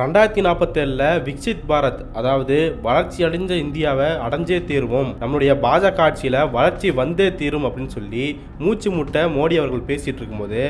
ரெண்டாயிரத்தி நாற்பத்தேழில் விக்சித் பாரத் அதாவது வளர்ச்சி அடைஞ்ச இந்தியாவை அடைஞ்சே தீர்வோம். நம்மளுடைய பாஜக ஆட்சியில் வளர்ச்சி வந்தே தீரும் அப்படின்னு சொல்லி மூச்சு முட்டை மோடி அவர்கள் பேசிகிட்டு இருக்கும்போது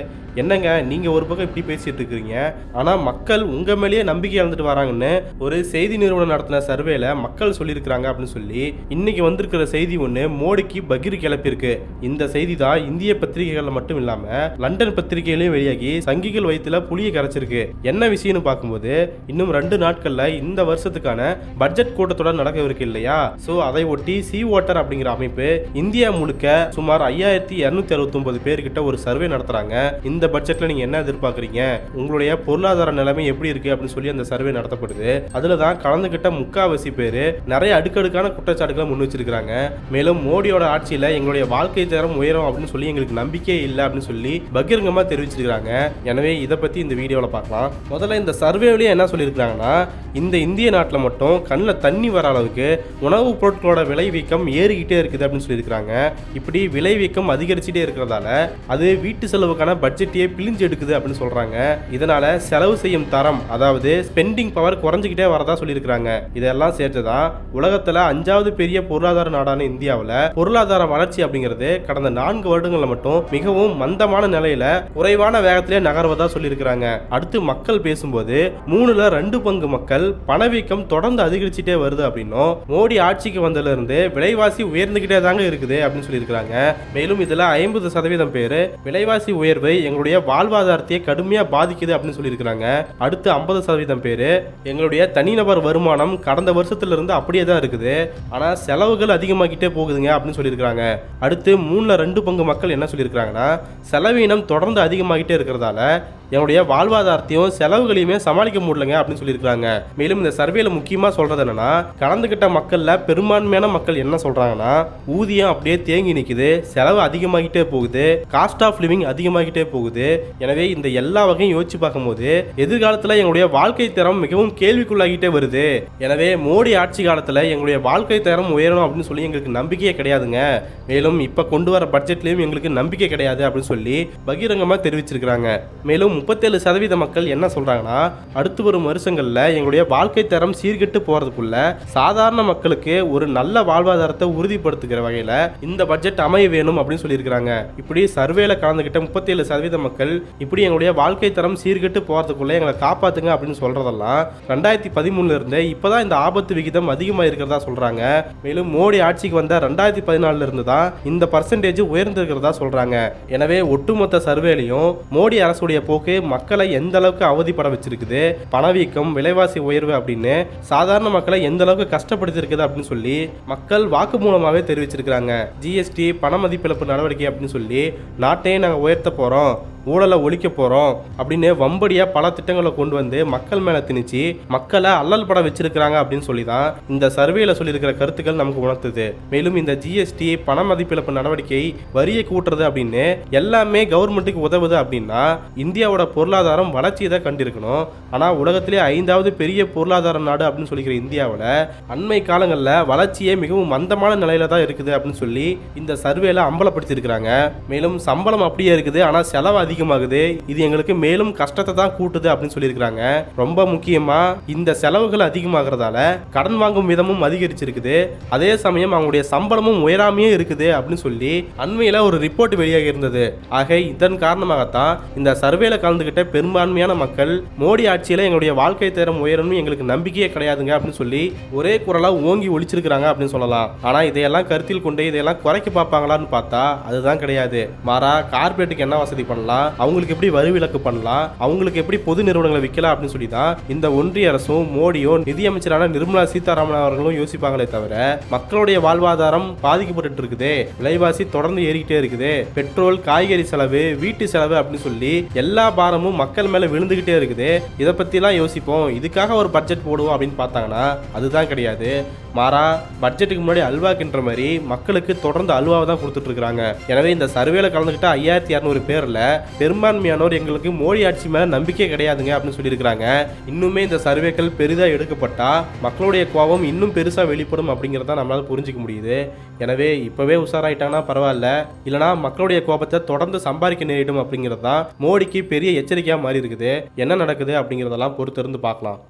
என்னங்க நீங்கள் ஒரு பக்கம் இப்படி பேசிகிட்டு இருக்கிறீங்க? ஆனால் மக்கள் உங்கள் மேலேயே நம்பிக்கை இழந்துட்டு வராங்கன்னு ஒரு செய்தி நிறுவனம் நடத்தின சர்வேல மக்கள் சொல்லியிருக்கிறாங்க அப்படின்னு சொல்லி இன்னைக்கு வந்திருக்கிற செய்தி ஒன்று மோடிக்கு பகிர் கிளப்பியிருக்கு. இந்த செய்தி தான் இந்திய பத்திரிகைகளில் மட்டும் இல்லாமல் லண்டன் பத்திரிகையிலையும் வெளியாகி சங்கிகள் வயிற்றுல புளியை கரைச்சிருக்கு. என்ன விஷயம்னு பார்க்கும்போது இன்னும் ரெண்டு நாட்கள்ல இந்த வருஷத்துக்கான பட்ஜெட் கூட்டத்தொடர் நடக்கவிருக்கு இல்லையா? சோ அதை ஒட்டி சி வாட்டர் அப்படிங்கிற அமைப்பு இந்தியா முழுக்க சுமார் ஐயாயிரத்தி இருநூத்தி அறுபத்தி ஒன்பது பேர்கிட்ட ஒரு சர்வே நடத்துறாங்க. இந்த பட்ஜெட்ல நீங்க என்ன எதிர்பார்க்குறீங்க? உங்களுடைய பொருளாதார நிலைமை எப்படி இருக்கு அப்படின்னு சொல்லி அந்த சர்வே நடத்தப்படுது. அதுல தான் கலந்துகிட்ட முக்காவாசி பேர் நிறைய அடுக்கடுக்கான குற்றச்சாட்டுகளை முன் வச்சிருக்காங்க மேலும் மோடியோட ஆட்சியில எங்களுடைய வாழ்க்கை தரம் உயரும் அப்படின்னு சொல்லி எங்களுக்கு நம்பிக்கையே இல்லை அப்படின்னு சொல்லி பகிரங்கமா தெரிவிச்சிருக்காங்க எனவே இதை பத்தி இந்த வீடியோவில் பார்க்கலாம். முதல்ல இந்த சர்வேவிலேயே என்ன சொல்லியிருக்காங்கன்னா இந்த இந்திய நாட்டில் மட்டும் கண்ணில் தண்ணி வர அளவுக்கு உணவுப் பொருட்களோட விளைவீக்கம் ஏறிக்கிட்டே இருக்குது அப்படின்னு சொல்லியிருக்கிறாங்க. இப்படி விளைவீக்கம் அதிகரிச்சுட்டே இருக்கிறதால அது வீட்டு செலவுக்கான பட்ஜெட்டையே பிழிஞ்சு எடுக்குது அப்படின்னு சொல்றாங்க. இதனால செலவு செய்யும் தரம் அதாவது ஸ்பெண்டிங் பவர் குறைஞ்சிக்கிட்டே வரதா சொல்லியிருக்கிறாங்க. இதெல்லாம் சேர்த்துதான் உலகத்துல அஞ்சாவது பெரிய பொருளாதார நாடான இந்தியாவில் பொருளாதார வளர்ச்சி அப்படிங்கிறது கடந்த நான்கு வருடங்களில் மட்டும் மிகவும் மந்தமான நிலையில குறைவான வேகத்திலே நகர்வதா சொல்லியிருக்கிறாங்க. அடுத்து மக்கள் பேசும்போது மூணுல ரெண்டு பங்கு மக்கள் பணவீக்கம் தொடர்ந்து அதிகரிச்சுட்டே வருது அப்படின்னும் மோடி ஆட்சிக்கு வந்ததுல இருந்து விலைவாசி உயர்ந்துகிட்டே தாங்க இருக்குது அப்படின்னு சொல்லியிருக்கிறாங்க. மேலும் இதுல ஐம்பது சதவீதம் பேர் விலைவாசி உயர்வு எங்களுடைய வாழ்வாதாரத்தையே கடுமையா பாதிக்குது அப்படின்னு சொல்லியிருக்கிறாங்க. அடுத்து ஐம்பது சதவீதம் பேர் எங்களுடைய தனிநபர் வருமானம் கடந்த வருஷத்துல இருந்து அப்படியே தான் இருக்குது. ஆனா செலவுகள் அதிகமாகிட்டே போகுதுங்க அப்படின்னு சொல்லியிருக்கிறாங்க. அடுத்து மூணுல ரெண்டு பங்கு மக்கள் என்ன சொல்லியிருக்கிறாங்கன்னா செலவீனம் தொடர்ந்து அதிகமாகிட்டே இருக்கிறதால என்னுடைய வாழ்வாதாரத்தையும் செலவுகளையுமே சமாளிக்க முடியல முடியலங்க அப்படின்னு சொல்லியிருக்காங்க மேலும் இந்த சர்வேல முக்கியமா சொல்றது என்னன்னா கலந்துகிட்ட மக்கள்ல பெரும்பான்மையான மக்கள் என்ன சொல்றாங்கன்னா ஊதியம் அப்படியே தேங்கி நிற்குது செலவு அதிகமாகிட்டே போகுது காஸ்ட் ஆஃப் லிவிங் அதிகமாகிட்டே போகுது. எனவே இந்த எல்லா வகையும் யோசிச்சு பார்க்கும்போது எதிர்காலத்தில் எங்களுடைய வாழ்க்கை தரம் மிகவும் கேள்விக்குள்ளாகிட்டே வருது. எனவே மோடி ஆட்சி காலத்தில் எங்களுடைய வாழ்க்கை தரம் உயரணும் அப்படின்னு சொல்லி எங்களுக்கு நம்பிக்கையே கிடையாதுங்க. மேலும் இப்போ கொண்டு வர பட்ஜெட்லேயும் எங்களுக்கு நம்பிக்கை கிடையாது அப்படின்னு சொல்லி பகிரங்கமாக தெரிவிச்சிருக்கிறாங்க. மேலும் முப்பத்தேழு சதவீத மக்கள் என்ன சொல்றாங்கன்னா அடுத்து வரும் வருஷங்களில் எங்களுடைய வாழ்க்கை தரம் சீர்கெட்டு போகிறதுக்குள்ள சாதாரண மக்களுக்கு ஒரு நல்ல வாழ்வாதாரத்தை உறுதிப்படுத்துகிற வகையில் இந்த பட்ஜெட் அமைய வேணும் அப்படின்னு சொல்லியிருக்கிறாங்க. இப்படி சர்வேல கலந்துகிட்ட முப்பத்தேழு சதவீத மக்கள் இப்படி எங்களுடைய வாழ்க்கை தரம் சீர்கெட்டு போகிறதுக்குள்ள எங்களை காப்பாத்துங்க அப்படின்னு சொல்றதெல்லாம் ரெண்டாயிரத்தி பதிமூணுல இருந்து இப்போதான் இந்த ஆபத்து விகிதம் அதிகமாக இருக்கிறதா சொல்றாங்க. மேலும் மோடி ஆட்சிக்கு வந்த ரெண்டாயிரத்தி பதினாலுல இருந்து தான் இந்த பர்சன்டேஜ் உயர்ந்திருக்கிறதா சொல்றாங்க. எனவே ஒட்டுமொத்த சர்வேலையும் மோடி அரசுடைய போக்கு மக்களை எந்த அளவுக்கு அவதிப்பட வச்சிருக்குது? பணவீக்கம் விலைவாசி உயர்வு அப்படின்னு சாதாரண மக்களை எந்த அளவுக்கு கஷ்டப்படுத்திருக்குது அப்படின்னு சொல்லி மக்கள் வாக்கு மூலமாகவே தெரிவிச்சிருக்கிறாங்க. ஜிஎஸ்டி பண மதிப்பிழப்பு நடவடிக்கை அப்படின்னு சொல்லி நாட்டையே நாங்கள் உயர்த்த போகிறோம் ஊழலை ஒழிக்க போகிறோம் அப்படின்னு வம்படியாக பல திட்டங்களை கொண்டு வந்து மக்கள் மேலே திணிச்சு மக்களை அல்லல் பட வச்சிருக்கிறாங்க அப்படின்னு சொல்லி தான் இந்த சர்வேல சொல்லியிருக்கிற கருத்துக்கள் நமக்கு உணர்த்துது. மேலும் இந்த ஜிஎஸ்டி பண மதிப்பிழப்பு நடவடிக்கை வரியை கூட்டுறது அப்படின்னு எல்லாமே கவர்மெண்ட்டுக்கு உதவுது அப்படின்னா இந்தியாவோட பொருளாதாரம் வளர்ச்சியை தான் கண்டிருக்கணும். ஆனால் உலகத்திலே ஐந்தாவது பெரிய பொருளாதார நாடு அப்படின்னு சொல்லிக்கிற இந்தியாவில் அண்மை காலங்களில் வளர்ச்சியே மிகவும் மந்தமான நிலையில தான் இருக்குது அப்படின்னு சொல்லி இந்த சர்வேல அம்பலப்படுத்தியிருக்கிறாங்க. மேலும் சம்பளம் அப்படியே இருக்குது. ஆனால் செலவு அதிகமாகுது. இது எங்களுக்கு மேலும் கஷ்டத்தை தான் கூட்டுது அப்படின்னு சொல்லியிருக்கிறாங்க. ரொம்ப முக்கியமா இந்த செலவுகள் அதிகமாகிறதால கடன் வாங்கும் விதமும் அதிகரிச்சிருக்குது. அதே சமயம் அவங்களுடைய சம்பளமும் உயராமையே இருக்குது அப்படின்னு சொல்லி அண்மையில ஒரு ரிப்போர்ட் வெளியாகி இருந்தது. ஆக இதன் காரணமாகத்தான் இந்த சர்வேல கலந்துகிட்ட பெரும்பான்மையான மக்கள் மோடி ஆட்சியில எங்களுடைய வாழ்க்கை தரம் உயரணும் எங்களுக்கு நம்பிக்கையே கிடையாதுங்க அப்படின்னு சொல்லி ஒரே குரலா ஓங்கி ஒழிச்சிருக்கிறாங்க அப்படின்னு சொல்லலாம். ஆனா இதையெல்லாம் கருத்தில் கொண்டு இதையெல்லாம் குறைக்க பார்ப்பாங்களான்னு பார்த்தா அதுதான் கிடையாது. மாறா கார்பரேட்டுக்கு என்ன வசதி பண்ணலாம்? அவங்களுக்கு எப்படி வரி விலக்கு பண்ணலாம்? அவங்களுக்கு எப்படி பொது நிறுவனங்களை விற்கலாம் அப்படின்னு சொல்லி தான் இந்த ஒன்றிய அரசும் மோடியும் நிதியமைச்சரான நிர்மலா சீதாராமன் அவர்களும் யோசிப்பாங்களே தவிர மக்களுடைய வாழ்வாதாரம் பாதிக்கப்பட்டு இருக்குது விலைவாசி தொடர்ந்து ஏறிக்கிட்டே இருக்குது. பெட்ரோல் காய்கறி செலவு வீட்டு செலவு அப்படின்னு சொல்லி எல்லா பாரமும் மக்கள் மேல விழுந்துகிட்டே இருக்குது. இதை பத்திலாம் யோசிப்போம். இதுக்காக ஒரு பட்ஜெட் போடுவோம் அப்படின்னு பார்த்தாங்கன்னா அதுதான் கிடையாது. மாறா பட்ஜெட்டுக்கு முன்னாடி அல்வாக்குன்ற மாதிரி மக்களுக்கு தொடர்ந்து அல்வாவை தான் கொடுத்துட்டு இருக்காங்க எனவே இந்த சர்வேல கலந்துகிட்ட ஐயாயிரத்தி இரநூறு பேர்ல பெரும்பான்மையானோர் எங்களுக்கு மோடி ஆட்சி மேல நம்பிக்கை கிடையாதுங்க அப்படின்னு சொல்லியிருக்கிறாங்க. இன்னுமே இந்த சர்வேக்கள் பெரிதாக எடுக்கப்பட்டால் மக்களுடைய கோபம் இன்னும் பெருசாக வெளிப்படும் அப்படிங்கிறத நம்மளால் புரிஞ்சுக்க முடியுது. எனவே இப்போவே உஷாராயிட்டாங்கன்னா பரவாயில்ல. இல்லைனா மக்களுடைய கோபத்தை தொடர்ந்து சம்பாதிக்க நேரிடும் அப்படிங்கிறது தான் மோடிக்கு பெரிய எச்சரிக்கையாக மாறி இருக்குது என்ன நடக்குது அப்படிங்கிறதெல்லாம் பொறுத்திருந்து பார்க்கலாம்.